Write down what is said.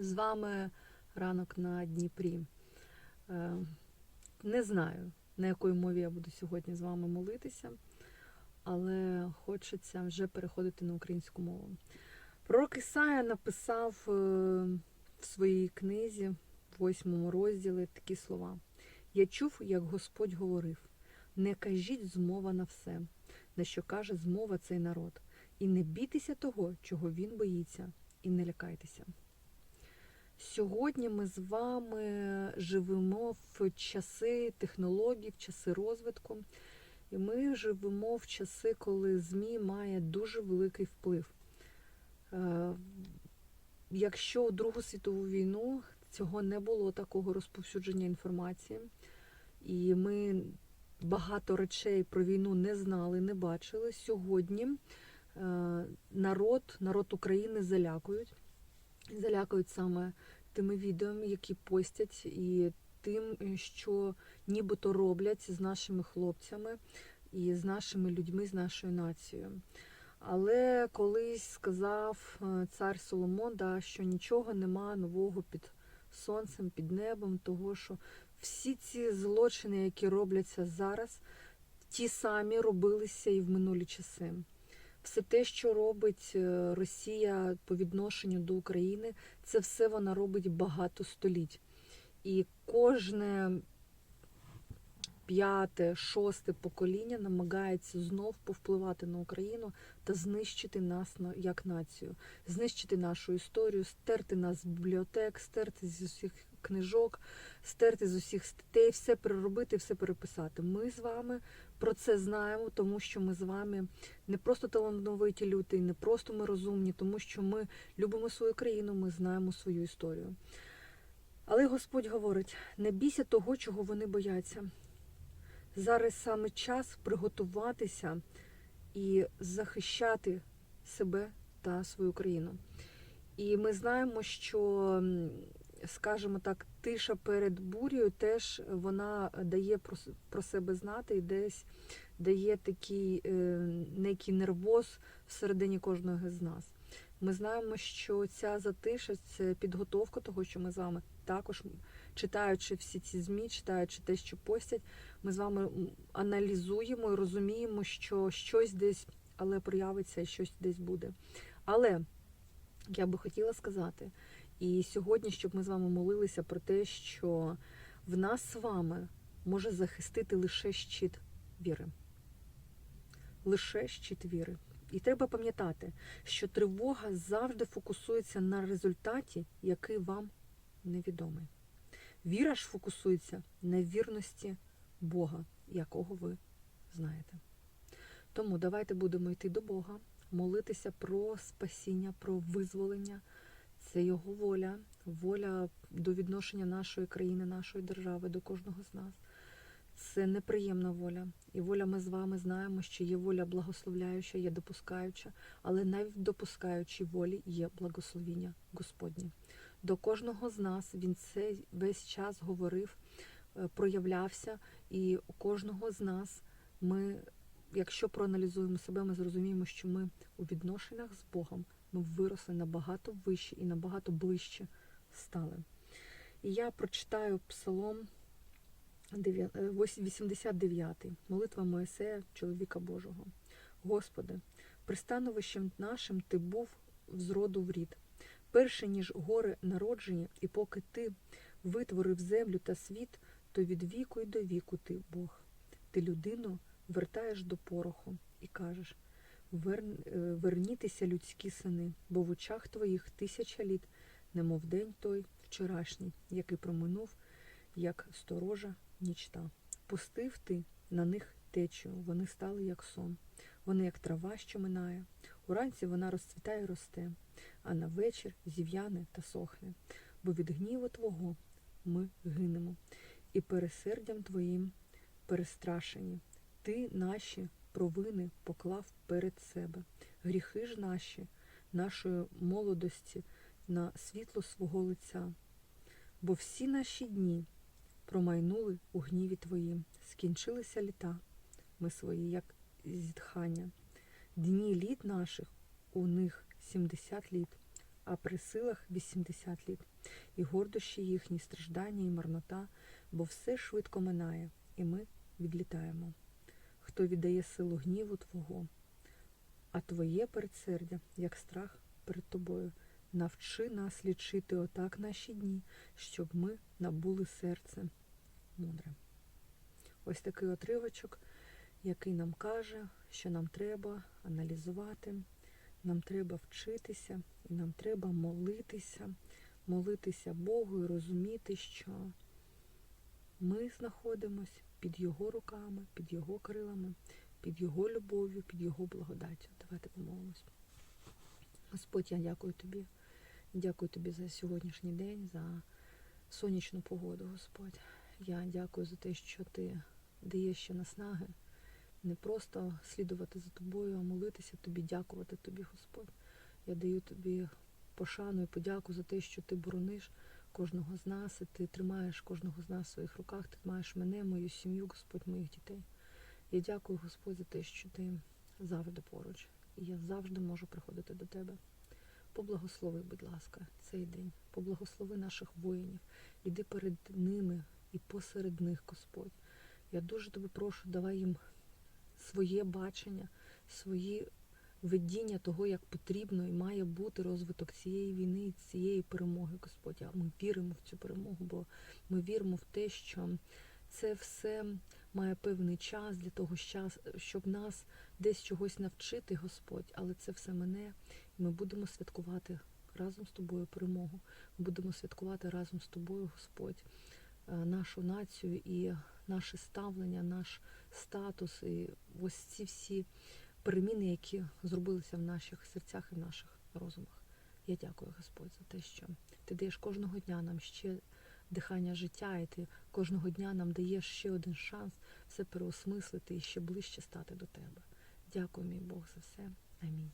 З вами ранок на Дніпрі. Е, Не знаю, на якої мові я буду сьогодні з вами молитися, але хочеться вже переходити на українську мову. Пророк Ісая написав е, в своїй книзі, в восьмому розділі, такі слова: Я чув, як Господь говорив: не кажіть змова на все, на що каже змова цей народ, і не бійтеся того, чого він боїться, і не лякайтеся. Сьогодні ми з вами живемо в часи технологій, в часи розвитку. І ми живемо в часи, коли ЗМІ має дуже великий вплив. Е, Якщо у Другу світову війну цього не було такого розповсюдження інформації, і ми багато речей про війну не знали, не бачили. Сьогодні е, народ, народ України залякують. Залякують саме тими відео, які постять, і тим, що нібито роблять з нашими хлопцями і з нашими людьми, з нашою нацією. Але колись сказав е, цар Соломон, да, що нічого нема нового під сонцем, під небом, того що всі ці злочини, які робляться зараз, ті самі робилися і в минулі часи. Все те, що робить е, Росія по відношенню до України, це все вона робить багато століть. І кожне п'яте, шосте покоління намагається знов повпливати на Україну та знищити нас як націю, знищити нашу історію, стерти нас з бібліотек, стерти з усіх книжок, стерти з усіх статей, все переробити, все переписати. Ми з вами про це знаємо, тому що ми з вами не просто талановиті люди, не просто ми розумні, тому що ми любимо свою країну, ми знаємо свою історію. Але Господь говорить: не бійся того, чого вони бояться. Зараз саме час приготуватися і захищати себе та свою країну. І ми знаємо, що, скажімо так, тиша перед бур'єю теж вона дає про, про себе знати і десь дає такий е, некий нервоз всередині кожного з нас. Ми знаємо, що ця затиша це підготовка того, що ми з вами також читаючи всі ці змі, читаючи те, що постять, ми з вами аналізуємо і розуміємо, що щось десь але проявиться і щось десь буде. Але я би хотіла сказати, і сьогодні, щоб ми з вами молилися про те, що в нас з вами може захистити лише щит віри. Лише щит віри. І треба пам'ятати, що тривога завжди фокусується на результаті, який вам невідомий. Віра ж фокусується на вірності Бога, якого ви знаєте. Тому давайте будемо йти до Бога, молитися про спасіння, про визволення. Це Його воля, воля до відношення нашої країни, нашої держави, до кожного з нас. Це неприємна воля. І воля ми з вами знаємо, що є воля благословляюча, є допускаюча, але навіть в допускаючій волі є благословіння Господнє. До кожного з нас він цей весь час говорив, е, проявлявся, і у кожного з нас ми, якщо проаналізуємо себе, ми зрозуміємо, що ми у відношеннях з Богом ми виросли набагато вище і набагато ближче стали. І я прочитаю псалом дев'я- е, вось- 89, молитва Моїсея, чоловіка Божого. Господи, пристановищем нашим ти був з роду в рід. Перше, ніж гори народжені, і поки ти витворив землю та світ, то від віку й до віку ти Бог. Ти людину вертаєш до пороху і кажеш: «Вер- е, вернітеся, людські сини, бо в очах твоїх тисяча літ, немов день той вчорашній, який проминув, як сторожа нічта. Пустив ти на них течію, вони стали як сон. Вони, як трава, що минає. Уранці вона розцвітає і росте, а на вечір зів'яне та сохне. Бо від гніву Твого ми гинемо, і пересердям Твоїм перестрашені. Ти наші провини поклав перед себе, гріхи ж наші, нашої молодості на світло свого лиця. Бо всі наші дні промайнули у гніві Твоїм, скінчилися літа, ми свої, як зітхання. Дні літ наших у них сімдесят літ, а при силах 80 літ, і гордощі їхні, страждання і марнота, бо все швидко минає, і ми відлітаємо. Хто віддає силу гніву Твого, а Твоє передсердя, як страх перед тобою. Навчи нас лічити отак наші дні, щоб ми набули серце мудре. Ось такий отривочок, який нам каже, що нам треба аналізувати, нам треба вчитися, і нам треба молитися, молитися Богу і розуміти, що ми знаходимося під Його руками, під Його крилами, під Його любов'ю, під Його благодаттю. Давайте помолимось. Господь, я дякую тобі. Дякую тобі за сьогоднішній день, за сонячну погоду, Господь. Я дякую за те, що ти даєш ще наснаги не просто слідувати за тобою, а молитися тобі, дякувати тобі, Господь. Я даю тобі пошану і подяку за те, що ти борониш кожного з нас, і ти тримаєш кожного з нас в своїх руках, ти тримаєш мене, мою сім'ю, Господь, моїх дітей. Я дякую, Господь, за те, що ти завжди поруч. І я завжди можу приходити до тебе. Поблагослови, будь ласка, цей день. Поблагослови наших воїнів. Іди перед ними і посеред них, Господь. Я дуже тебе прошу, давай їм своє бачення, свої видіння того, як потрібно і має бути розвиток цієї війни і цієї перемоги, Господь. А ми віримо в цю перемогу, бо ми віримо в те, що це все має певний час для того, щоб нас десь чогось навчити, Господь, але це все мене. І ми будемо святкувати разом з тобою перемогу. Ми будемо святкувати разом з тобою, Господь, е, нашу націю і наше ставлення, наш статус, і ось ці всі переміни, які зробилися в наших серцях і в наших розумах. Я дякую, Господь, за те, що ти даєш кожного дня нам ще дихання життя, і ти кожного дня нам даєш ще один шанс все переосмислити і ще ближче стати до тебе. Дякую, мій Бог, за все. Амінь.